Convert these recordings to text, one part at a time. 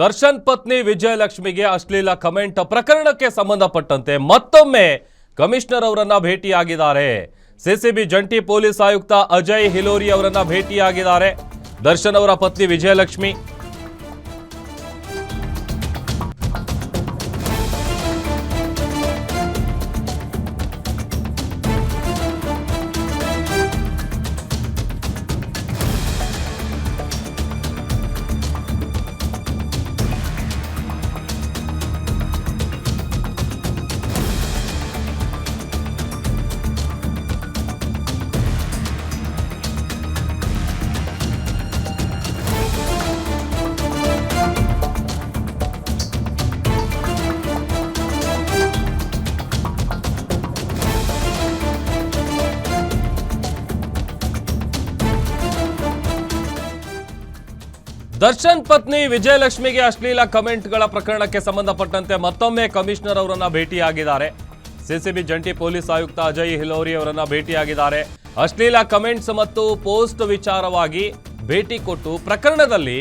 ದರ್ಶನ್ ಪತ್ನಿ ವಿಜಯಲಕ್ಷ್ಮಿಗೆ ಅಶ್ಲೀಲ ಕಮೆಂಟ್ ಪ್ರಕರಣಕ್ಕೆ ಸಂಬಂಧಪಟ್ಟಂತೆ ಮತ್ತೊಮ್ಮೆ ಕಮಿಷನರ್ ಅವರನ್ನ ಭೇಟಿಯಾಗಿದ್ದಾರೆ. ಸಿಸಿಬಿ ಜಂಟಿ ಪೊಲೀಸ್ ಆಯುಕ್ತ ಅಜಯ್ ಹಿಲೋರಿ ಅವರನ್ನ ಭೇಟಿಯಾಗಿದ್ದಾರೆ. ದರ್ಶನ್ ಅವರ ಪತ್ನಿ ವಿಜಯಲಕ್ಷ್ಮಿ ದರ್ಶನ್ ಪತ್ನಿ ವಿಜಯಲಕ್ಷ್ಮಿಗೆ ಅಶ್ಲೀಲ ಕಮೆಂಟ್ಗಳ ಪ್ರಕರಣಕ್ಕೆ ಸಂಬಂಧಪಟ್ಟಂತೆ ಮತ್ತೊಮ್ಮೆ ಕಮಿಷನರ್ ಅವರನ್ನ ಭೇಟಿಯಾಗಿದ್ದಾರೆ. ಸಿಸಿಬಿ ಜಂಟಿ ಪೊಲೀಸ್ ಆಯುಕ್ತ ಅಜಯ್ ಹಿಲೋರಿ ಅವರನ್ನ ಭೇಟಿಯಾಗಿದ್ದಾರೆ. ಅಶ್ಲೀಲ ಕಮೆಂಟ್ಸ್ ಮತ್ತು ಪೋಸ್ಟ್ ವಿಚಾರವಾಗಿ ಭೇಟಿ ಕೊಟ್ಟು ಪ್ರಕರಣದಲ್ಲಿ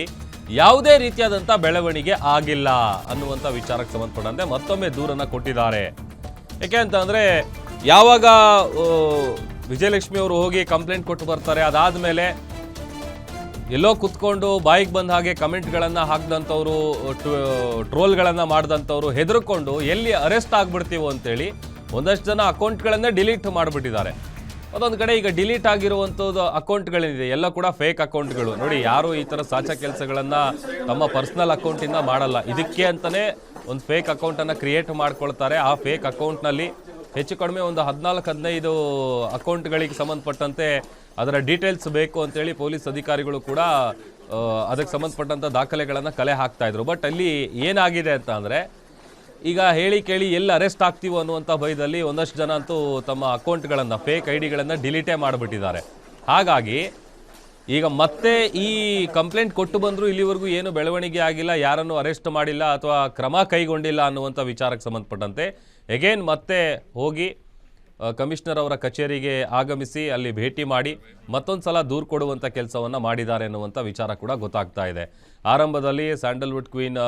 ಯಾವುದೇ ರೀತಿಯಾದಂಥ ಬೆಳವಣಿಗೆ ಆಗಿಲ್ಲ ಅನ್ನುವಂಥ ವಿಚಾರಕ್ಕೆ ಸಂಬಂಧಪಟ್ಟಂತೆ ಮತ್ತೊಮ್ಮೆ ದೂರನ್ನ ಕೊಟ್ಟಿದ್ದಾರೆ. ಯಾಕೆ ಅಂತಂದ್ರೆ ಯಾವಾಗ ವಿಜಯಲಕ್ಷ್ಮಿ ಅವರು ಹೋಗಿ ಕಂಪ್ಲೇಂಟ್ ಕೊಟ್ಟು ಬರ್ತಾರೆ, ಅದಾದ್ಮೇಲೆ ಎಲ್ಲೋ ಕುತ್ಕೊಂಡು ಬಾಯಿಗೆ ಬಂದ ಹಾಗೆ ಕಮೆಂಟ್ಗಳನ್ನು ಹಾಕ್ದಂಥವ್ರು ಟ್ರೋಲ್ಗಳನ್ನು ಮಾಡಿದಂಥವ್ರು ಹೆದರ್ಕೊಂಡು ಎಲ್ಲಿ ಅರೆಸ್ಟ್ ಆಗ್ಬಿಡ್ತೀವೋ ಅಂತೇಳಿ ಒಂದಷ್ಟು ಜನ ಅಕೌಂಟ್ಗಳನ್ನೇ ಡಿಲೀಟ್ ಮಾಡಿಬಿಟ್ಟಿದ್ದಾರೆ. ಅದೊಂದು ಕಡೆ ಈಗ ಡಿಲೀಟ್ ಆಗಿರುವಂಥದ್ದು ಅಕೌಂಟ್ಗಳೇನಿದೆ, ಎಲ್ಲ ಕೂಡ ಫೇಕ್ ಅಕೌಂಟ್ಗಳು. ನೋಡಿ, ಯಾರು ಈ ಥರ ಸಾಚ ಕೆಲಸಗಳನ್ನು ತಮ್ಮ ಪರ್ಸ್ನಲ್ ಅಕೌಂಟಿಂದ ಮಾಡಲ್ಲ. ಇದಕ್ಕೆ ಅಂತಲೇ ಒಂದು ಫೇಕ್ ಅಕೌಂಟನ್ನು ಕ್ರಿಯೇಟ್ ಮಾಡ್ಕೊಳ್ತಾರೆ. ಆ ಫೇಕ್ ಅಕೌಂಟ್ನಲ್ಲಿ ಹೆಚ್ಚು ಕಡಿಮೆ ಒಂದು ಹದಿನಾಲ್ಕು, ಹದಿನೈದು ಅಕೌಂಟ್ಗಳಿಗೆ ಸಂಬಂಧಪಟ್ಟಂತೆ ಅದರ ಡೀಟೇಲ್ಸ್ ಬೇಕು ಅಂತೇಳಿ ಪೊಲೀಸ್ ಅಧಿಕಾರಿಗಳು ಕೂಡ ಅದಕ್ಕೆ ಸಂಬಂಧಪಟ್ಟಂಥ ದಾಖಲೆಗಳನ್ನು ಕಲೆ ಹಾಕ್ತಾ ಇದ್ರು. ಬಟ್ ಅಲ್ಲಿ ಏನಾಗಿದೆ ಅಂತ ಅಂದರೆ, ಈಗ ಹೇಳಿ ಕೇಳಿ ಎಲ್ಲಿ ಅರೆಸ್ಟ್ ಆಗ್ತೀವೋ ಅನ್ನುವಂಥ ಭಯದಲ್ಲಿ ಒಂದಷ್ಟು ಜನ ಅಂತೂ ತಮ್ಮ ಅಕೌಂಟ್ಗಳನ್ನು, ಫೇಕ್ ಐ ಡಿಗಳನ್ನು ಡಿಲೀಟೇ ಮಾಡಿಬಿಟ್ಟಿದ್ದಾರೆ. ಹಾಗಾಗಿ ಈಗ ಮತ್ತೆ ಈ ಕಂಪ್ಲೇಂಟ್ ಕೊಟ್ಟು ಬಂದರೂ ಇಲ್ಲಿವರೆಗೂ ಏನು ಬೆಳವಣಿಗೆ ಆಗಿಲ್ಲ, ಯಾರನ್ನು ಅರೆಸ್ಟ್ ಮಾಡಿಲ್ಲ ಅಥವಾ ಕ್ರಮ ಕೈಗೊಂಡಿಲ್ಲ ಅನ್ನುವಂಥ ವಿಚಾರಕ್ಕೆ ಸಂಬಂಧಪಟ್ಟಂತೆ. ಎಗೇನ್ ಮತ್ತೆ ಹೋಗಿ ಕಮಿಷನರ್ ಅವರ ಕಚೇರಿಗೆ ಆಗಮಿಸಿ, ಅಲ್ಲಿ ಭೇಟಿ ಮಾಡಿ, ಮತ್ತೊಂದು ಸಲ ದೂರು ಕೊಡುವಂಥ ಕೆಲಸವನ್ನು ಮಾಡಿದ್ದಾರೆ ಅನ್ನುವಂಥ ವಿಚಾರ ಕೂಡ ಗೊತ್ತಾಗ್ತಾ ಇದೆ. ಆರಂಭದಲ್ಲಿ ಸ್ಯಾಂಡಲ್ವುಡ್ ಕ್ವೀನ್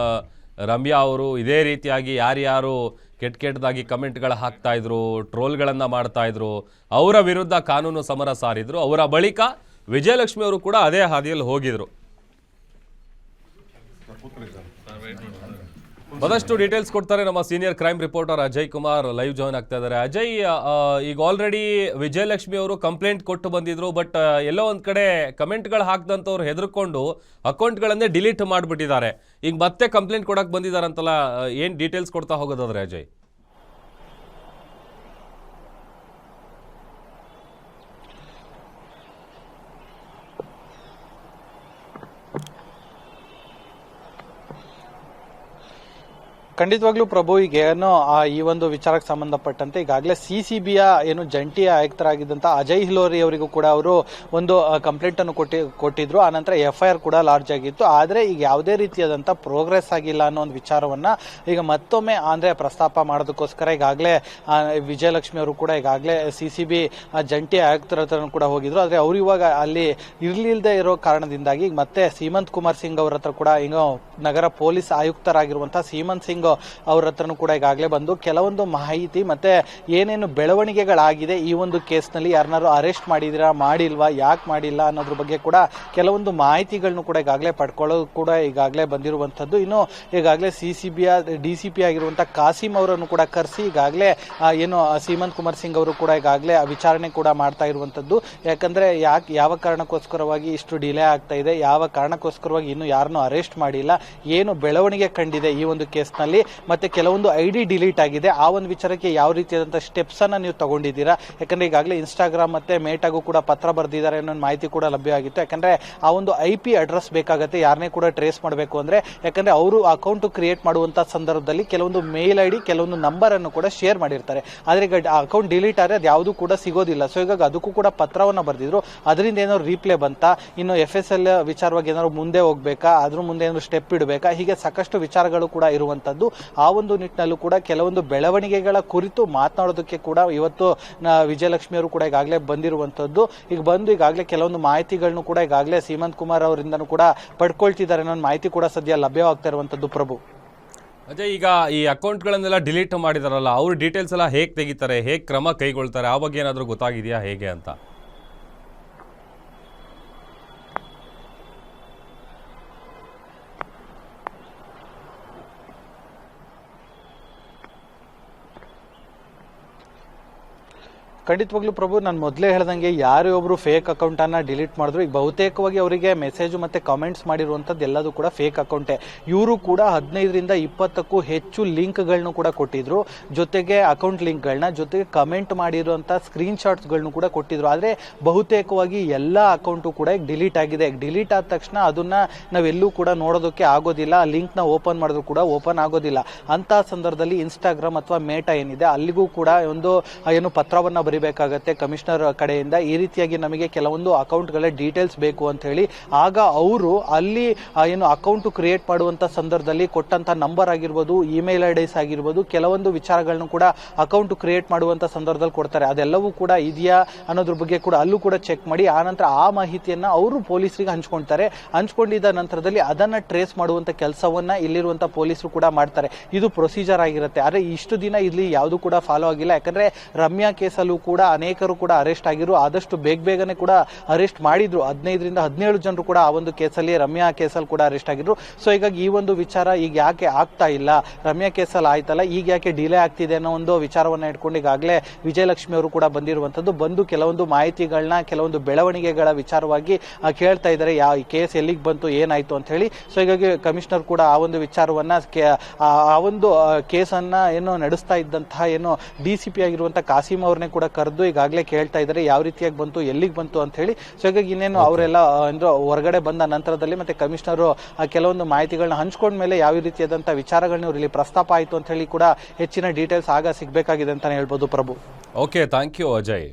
ರಮ್ಯಾ ಅವರು ಇದೇ ರೀತಿಯಾಗಿ ಯಾರ್ಯಾರು ಕೆಟ್ಟ ಕೆಟ್ಟದಾಗಿ ಕಮೆಂಟ್ಗಳು ಹಾಕ್ತಾಯಿದ್ರು ಟ್ರೋಲ್ಗಳನ್ನು ಮಾಡ್ತಾಯಿದ್ರು ಅವರ ವಿರುದ್ಧ ಕಾನೂನು ಸಮರ ಸಾರಿದ್ರು, ಅವರ ಬಳಿಕ ವಿಜಯಲಕ್ಷ್ಮಿ ಅವರು ಕೂಡ ಅದೇ ಹಾದಿಯಲ್ಲಿ ಹೋಗಿದ್ರು. ಮತ್ತಷ್ಟು ಡೀಟೇಲ್ಸ್ ಕೊಡ್ತಾರೆ ನಮ್ಮ senior crime reporter Ajay Kumar. Live join ಆಗ್ತಾ ಇದ್ದಾರೆ. ಅಜಯ್ ಈಗ ಆಲ್ರೆಡಿ ವಿಜಯಲಕ್ಷ್ಮಿ ಅವರು ಕಂಪ್ಲೇಂಟ್ ಕೊಟ್ಟು ಬಂದಿದ್ರು ಬಟ್ ಎಲ್ಲೋ ಒಂದ್ ಕಡೆ ಕಮೆಂಟ್ಗಳು ಹಾಕ್ದಂಥವ್ರು ಹೆದರ್ಕೊಂಡು ಅಕೌಂಟ್ಗಳನ್ನೇ ಡಿಲೀಟ್ ಮಾಡಿಬಿಟ್ಟಿದ್ದಾರೆ. ಈಗ ಮತ್ತೆ ಕಂಪ್ಲೇಂಟ್ ಕೊಡಕ್ ಬಂದಿದ್ದಾರಂತಲ್ಲ ಏನ್ ಡೀಟೇಲ್ಸ್ ಕೊಡ್ತಾ ಹೋಗೋದಾದ್ರೆ ಅಜಯ್? ಖಂಡಿತವಾಗ್ಲೂ ಪ್ರಭು, ಈಗ ಏನೋ ಈ ಒಂದು ವಿಚಾರಕ್ಕೆ ಸಂಬಂಧಪಟ್ಟಂತೆ ಈಗಾಗಲೇ ಸಿ ಸಿ ಬಿಯ ಏನು ಜಂಟಿ ಆಯುಕ್ತರಾಗಿದ್ದಂಥ ಅಜಯ್ ಹಿಲೋರಿ ಅವರಿಗೂ ಕೂಡ ಅವರು ಒಂದು ಕಂಪ್ಲೇಂಟ್ ಅನ್ನು ಕೊಟ್ಟಿ, ಕೊಟ್ಟಿದ್ರು. ಆನಂತರ ಎಫ್ ಐ ಆರ್ ಕೂಡ ಲಾರ್ಜ್ ಆಗಿತ್ತು. ಆದ್ರೆ ಈಗ ಯಾವುದೇ ರೀತಿಯಾದಂಥ ಪ್ರೋಗ್ರೆಸ್ ಆಗಿಲ್ಲ ಅನ್ನೋ ಒಂದು ವಿಚಾರವನ್ನ ಈಗ ಮತ್ತೊಮ್ಮೆ ಅಂದ್ರೆ ಪ್ರಸ್ತಾಪ ಮಾಡೋದಕ್ಕೋಸ್ಕರ ಈಗಾಗಲೇ ವಿಜಯಲಕ್ಷ್ಮಿ ಅವರು ಕೂಡ ಈಗಾಗಲೇ ಸಿ ಸಿ ಬಿ ಜಂಟಿ ಆಯುಕ್ತರ ಹತ್ರ ಕೂಡ ಹೋಗಿದ್ರು. ಆದ್ರೆ ಅವ್ರು ಇವಾಗ ಅಲ್ಲಿ ಇರಲಿಲ್ಲದೇ ಇರೋ ಕಾರಣದಿಂದಾಗಿ ಮತ್ತೆ ಸೀಮಂತ್ ಕುಮಾರ್ ಸಿಂಗ್ ಅವರ ಹತ್ರ ಕೂಡ, ಈಗ ನಗರ ಪೊಲೀಸ್ ಆಯುಕ್ತರಾಗಿರುವಂತಹ ಸೀಮಂತ್ ಸಿಂಗ್ ಅವ್ರ ಹತ್ರನೂ ಕೂಡ ಈಗಾಗಲೇ ಬಂದು ಕೆಲವೊಂದು ಮಾಹಿತಿ ಮತ್ತೆ ಏನೇನು ಬೆಳವಣಿಗೆಗಳಾಗಿದೆ ಈ ಒಂದು ಕೇಸ್ನಲ್ಲಿ ಯಾರನ್ನಾರು ಅರೆಸ್ಟ್ ಮಾಡಿದಿರಾ ಮಾಡಿಲ್ವಾ, ಯಾಕೆ ಮಾಡಿಲ್ಲ ಅನ್ನೋದ್ರ ಬಗ್ಗೆ ಕೂಡ ಕೆಲವೊಂದು ಮಾಹಿತಿಗಳನ್ನು ಕೂಡ ಈಗಾಗಲೇ ಪಡ್ಕೊಳ್ಳೋದು ಕೂಡ ಈಗಾಗಲೇ ಬಂದಿರುವಂಥದ್ದು. ಇನ್ನು ಈಗಾಗಲೇ C C B D C P ಆಗಿರುವಂಥ ಕಾಸಿಮ್ ಅವರನ್ನು ಕೂಡ ಕರೆಸಿ ಈಗಾಗಲೇ ಏನು ಸೀಮಂತ್ ಕುಮಾರ್ ಸಿಂಗ್ ಅವರು ಕೂಡ ಈಗಾಗಲೇ ವಿಚಾರಣೆ ಕೂಡ ಮಾಡ್ತಾ ಇರುವಂಥದ್ದು. ಯಾಕಂದರೆ ಯಾಕೆ, ಯಾವ ಕಾರಣಕ್ಕೋಸ್ಕರವಾಗಿ ಇಷ್ಟು ಡಿಲೇ ಆಗ್ತಾ ಇದೆ, ಯಾವ ಕಾರಣಕ್ಕೋಸ್ಕರವಾಗಿ ಇನ್ನೂ ಯಾರನ್ನೂ ಅರೆಸ್ಟ್ ಮಾಡಿಲ್ಲ, ಏನು ಬೆಳವಣಿಗೆ ಕಂಡಿದೆ ಈ ಒಂದು ಕೇಸ್ನಲ್ಲಿ ಮತ್ತೆ ಕೆಲವೊಂದು ಐ ಡಿ ಡಿಲೀಟ್ ಆಗಿದೆ. ಆ ಒಂದು ವಿಚಾರಕ್ಕೆ ಯಾವ ರೀತಿಯಾದಂತಹ ಸ್ಟೆಪ್ಸ್ ಅನ್ನ ನೀವು ತಗೊಂಡಿದ್ದೀರಾ? ಯಾಕಂದ್ರೆ ಈಗಾಗಲೇ ಇನ್ಸ್ಟಾಗ್ರಾಮ್ ಮತ್ತೆ ಮೇಟಾಗೂ ಕೂಡ ಪತ್ರ ಬರೆದಿದ್ದಾರೆ ಅನ್ನೋ ಮಾಹಿತಿ ಕೂಡ ಲಭ್ಯವಾಗಿತ್ತು. ಯಾಕಂದ್ರೆ ಆ ಒಂದು ಐ ಪಿ ಅಡ್ರೆಸ್ ಬೇಕಾಗುತ್ತೆ ಯಾರನ್ನೇ ಕೂಡ ಟ್ರೇಸ್ ಮಾಡಬೇಕು ಅಂದ್ರೆ. ಯಾಕಂದ್ರೆ ಅವರು ಅಕೌಂಟ್ ಕ್ರಿಯೇಟ್ ಮಾಡುವಂತ ಸಂದರ್ಭದಲ್ಲಿ ಕೆಲವೊಂದು ಮೇಲ್ ಐ ಡಿ ಕೆಲವೊಂದು ನಂಬರ್ ಅನ್ನು ಕೂಡ ಶೇರ್ ಮಾಡಿರ್ತಾರೆ. ಆದ್ರೆ ಈಗ ಅಕೌಂಟ್ ಡಿಲೀಟ್ ಆದ್ರೆ ಅದು ಯಾವುದು ಕೂಡ ಸಿಗೋದಿಲ್ಲ. ಸೊ ಈಗ ಅದಕ್ಕೂ ಕೂಡ ಪತ್ರವನ್ನು ಬರೆದಿದ್ರು. ಅದರಿಂದ ಏನಾದ್ರು ರೀಪ್ಲೇ ಬಂತ? ಇನ್ನು ಎಫ್ ಎಸ್ ಎಲ್ ವಿಚಾರವಾಗಿ ಏನಾದ್ರು ಮುಂದೆ ಹೋಗ್ಬೇಕಾ? ಅದ್ರ ಮುಂದೆ ಏನಾದ್ರು ಸ್ಟೆಪ್ ಇಡಬೇಕಾ? ಹೀಗೆ ಸಾಕಷ್ಟು ವಿಚಾರಗಳು ಕೂಡ ಇರುವಂತದ್ದು. ಆ ಒಂದು ನಿಟ್ಟಿನಲ್ಲೂ ಕೂಡ ಕೆಲವೊಂದು ಬೆಳವಣಿಗೆಗಳ ಕುರಿತು ಮಾತನಾಡೋದಕ್ಕೆ ಕೂಡ ಇವತ್ತು ವಿಜಯಲಕ್ಷ್ಮಿ ಅವರು ಕೂಡ ಈಗಾಗಲೇ ಬಂದಿರುವಂತದ್ದು ಈಗ ಬಂದು ಈಗಾಗಲೇ ಕೆಲವೊಂದು ಮಾಹಿತಿಗಳನ್ನು ಕೂಡ ಈಗಾಗಲೇ ಸೀಮಂತ್ ಕುಮಾರ್ ಅವರಿಂದನೂ ಕೂಡ ಪಡ್ಕೊಳ್ತಿದ್ದಾರೆ ಅನ್ನೋ ಮಾಹಿತಿ ಕೂಡ ಸದ್ಯ ಲಭ್ಯವಾಗ್ತಾ ಇರುವಂತದ್ದು ಪ್ರಭು. ಅದೇ ಈಗ ಈ ಅಕೌಂಟ್ಗಳನ್ನೆಲ್ಲ ಡಿಲೀಟ್ ಮಾಡಿದಾರಲ್ಲ, ಅವ್ರ ಡೀಟೇಲ್ಸ್ ಎಲ್ಲ ಹೇಗೆ ತೆಗಿತಾರೆ, ಹೇಗೆ ಕ್ರಮ ಕೈಗೊಳ್ತಾರೆ, ಆ ಬಗ್ಗೆ ಏನಾದರೂ ಗೊತ್ತಾಗಿದೆಯಾ ಹೇಗೆ ಅಂತ? ಖಂಡಿತವಾಗ್ಲೂ ಪ್ರಭು, ನಾನು ಮೊದಲೇ ಹೇಳ್ದಂಗೆ ಯಾರೇ ಒಬ್ರು ಫೇಕ್ ಅಕೌಂಟ್ ಅನ್ನ ಡಿಲೀಟ್ ಮಾಡಿದ್ರು, ಈಗ ಬಹುತೇಕವಾಗಿ ಅವರಿಗೆ ಮೆಸೇಜ್ ಮತ್ತೆ ಕಾಮೆಂಟ್ಸ್ ಮಾಡಿರುವಂತದ್ದು ಎಲ್ಲದೂ ಕೂಡ ಫೇಕ್ ಅಕೌಂಟೇ ಇವರು ಕೂಡ ಹದಿನೈದರಿಂದ ಇಪ್ಪತ್ತಕ್ಕೂ ಹೆಚ್ಚು ಲಿಂಕ್ಗಳನ್ನು ಕೂಡ ಕೊಟ್ಟಿದ್ರು. ಜೊತೆಗೆ ಅಕೌಂಟ್ ಲಿಂಕ್ಗಳನ್ನ ಜೊತೆಗೆ ಕಮೆಂಟ್ ಮಾಡಿರುವಂತಹ ಸ್ಕ್ರೀನ್ ಶಾಟ್ಸ್ಗಳನ್ನು ಕೂಡ ಕೊಟ್ಟಿದ್ರು. ಆದ್ರೆ ಬಹುತೇಕವಾಗಿ ಎಲ್ಲ ಅಕೌಂಟು ಕೂಡ ಈಗ ಡಿಲೀಟ್ ಆಗಿದೆ. ಡಿಲೀಟ್ ಆದ ತಕ್ಷಣ ಅದನ್ನ ನಾವೆಲ್ಲೂ ಕೂಡ ನೋಡೋದಕ್ಕೆ ಆಗೋದಿಲ್ಲ. ಆ ಲಿಂಕ್ನ ಓಪನ್ ಮಾಡಿದ್ರು ಕೂಡ ಓಪನ್ ಆಗೋದಿಲ್ಲ. ಅಂತ ಸಂದರ್ಭದಲ್ಲಿ ಇನ್ಸ್ಟಾಗ್ರಾಮ್ ಅಥವಾ ಮೇಟಾ ಏನಿದೆ, ಅಲ್ಲಿಗೂ ಕೂಡ ಒಂದು ಏನು ಪತ್ರವನ್ನ ಬರಿಬೇಕಾಗತ್ತೆ ಕಮಿಷನರ್ ಕಡೆಯಿಂದ ಈ ರೀತಿಯಾಗಿ ನಮಗೆ ಕೆಲವೊಂದು ಅಕೌಂಟ್ಗಳ ಡೀಟೇಲ್ಸ್ ಬೇಕು ಅಂತ ಹೇಳಿ ಆಗ ಅವರು ಅಲ್ಲಿ ಏನು ಅಕೌಂಟ್ ಕ್ರಿಯೇಟ್ ಮಾಡುವಂತ ಸಂದರ್ಭದಲ್ಲಿ ಕೊಟ್ಟಂತ ನಂಬರ್ ಆಗಿರ್ಬೋದು, ಇಮೇಲ್ ಐಡಿಸ್ ಆಗಿರ್ಬೋದು, ಕೆಲವೊಂದು ವಿಚಾರಗಳನ್ನು ಕೂಡ ಅಕೌಂಟ್ ಕ್ರಿಯೇಟ್ ಮಾಡುವಂತ ಸಂದರ್ಭದಲ್ಲಿ ಕೊಡ್ತಾರೆ. ಅದೆಲ್ಲವೂ ಕೂಡ ಇದೆಯಾ ಅನ್ನೋದ್ರ ಬಗ್ಗೆ ಕೂಡ ಅಲ್ಲೂ ಕೂಡ ಚೆಕ್ ಮಾಡಿ, ಆ ನಂತರ ಆ ಮಾಹಿತಿಯನ್ನ ಅವರು ಪೊಲೀಸರಿಗೆ ಹಂಚ್ಕೊಳ್ತಾರೆ. ಹಂಚ್ಕೊಂಡಿದ್ದ ನಂತರದಲ್ಲಿ ಅದನ್ನ ಟ್ರೇಸ್ ಮಾಡುವಂತ ಕೆಲಸವನ್ನ ಇಲ್ಲಿರುವಂತ ಪೊಲೀಸರು ಕೂಡ ಮಾಡ್ತಾರೆ. ಇದು ಪ್ರೊಸೀಜರ್ ಆಗಿರುತ್ತೆ. ಆದ್ರೆ ಇಷ್ಟು ದಿನ ಇಲ್ಲಿ ಯಾವುದು ಕೂಡ ಫಾಲೋ ಆಗಿಲ್ಲ. ಯಾಕಂದ್ರೆ ರಮ್ಯಾ ಕೇಸಲ್ಲೂ ಕೂಡ, ಅನೇಕರು ಕೂಡ ಅರೆಸ್ಟ್ ಆಗಿರು ಆದಷ್ಟು ಬೇಗ ಬೇಗನೆ ಕೂಡ ಅರೆಸ್ಟ್ ಮಾಡಿದ್ರು. ಹದಿನೈದರಿಂದ ಹದಿನೇಳು ಜನರು ಕೂಡ ಆ ಒಂದು ಕೇಸಲ್ಲಿ, ರಮ್ಯಾ ಕೇಸಲ್ಲಿ ಕೂಡ ಅರೆಸ್ಟ್ ಆಗಿದ್ರು. ಸೊ ಹೀಗಾಗಿ ಈ ಒಂದು ವಿಚಾರ ಈಗ ಯಾಕೆ ಆಗ್ತಾ ಇಲ್ಲ? ರಮ್ಯಾ ಕೇಸಲ್ಲಿ ಆಯ್ತಲ್ಲ? ಈಗ ಯಾಕೆ ಡಿಲೇ ಆಗ್ತಿದೆ ಅನ್ನೋ ಒಂದು ವಿಚಾರವನ್ನು ಇಟ್ಕೊಂಡು ಈಗಾಗಲೇ ವಿಜಯಲಕ್ಷ್ಮಿ ಅವರು ಕೂಡ ಬಂದಿರುವಂಥದ್ದು. ಬಂದು ಕೆಲವೊಂದು ಮಾಹಿತಿಗಳನ್ನ, ಕೆಲವೊಂದು ಬೆಳವಣಿಗೆಗಳ ವಿಚಾರವಾಗಿ ಕೇಳ್ತಾ ಇದ್ದಾರೆ. ಯಾವ ಈ ಕೇಸ್ ಎಲ್ಲಿಗೆ ಬಂತು, ಏನಾಯ್ತು ಅಂತ ಹೇಳಿ. ಸೊ ಹೀಗಾಗಿ ಕಮಿಷನರ್ ಕೂಡ ಆ ಒಂದು ವಿಚಾರವನ್ನ ಆ ಒಂದು ಕೇಸನ್ನ ಏನು ನಡೆಸ್ತಾ ಇದ್ದಂತಹ ಏನು ಡಿ ಸಿ ಪಿ ಆಗಿರುವಂತಹ ಕಾಸಿಂ ಅವ್ರನ್ನೇ ಕೂಡ ಕರೆದು ಈಗಾಗಲೇ ಕೇಳ್ತಾ ಇದ್ದಾರೆ ಯಾವ ರೀತಿಯಾಗಿ ಬಂತು ಎಲ್ಲಿಗೆ ಬಂತು ಅಂತ ಹೇಳಿ. ಸೊ ಹಾಗಾಗಿ ಇನ್ನೇನು ಅವರೆಲ್ಲ ಅಂದ್ರೆ ಹೊರಗಡೆ ಬಂದ ನಂತರದಲ್ಲಿ ಮತ್ತೆ ಕಮಿಷನರ್ ಕೆಲವೊಂದು ಮಾಹಿತಿಗಳನ್ನ ಹಂಚ್ಕೊಂಡ್ಮೇಲೆ ಯಾವ ರೀತಿಯಾದಂತಹ ವಿಚಾರಗಳನ್ನ ಇಲ್ಲಿ ಪ್ರಸ್ತಾಪ ಆಯಿತು ಅಂತ ಹೇಳಿ ಕೂಡ ಹೆಚ್ಚಿನ ಡೀಟೇಲ್ಸ್ ಆಗ ಸಿಗಬೇಕಾಗಿದೆ ಅಂತಲೇ ಹೇಳ್ಬೋದು Prabhu. Okay thank you Ajay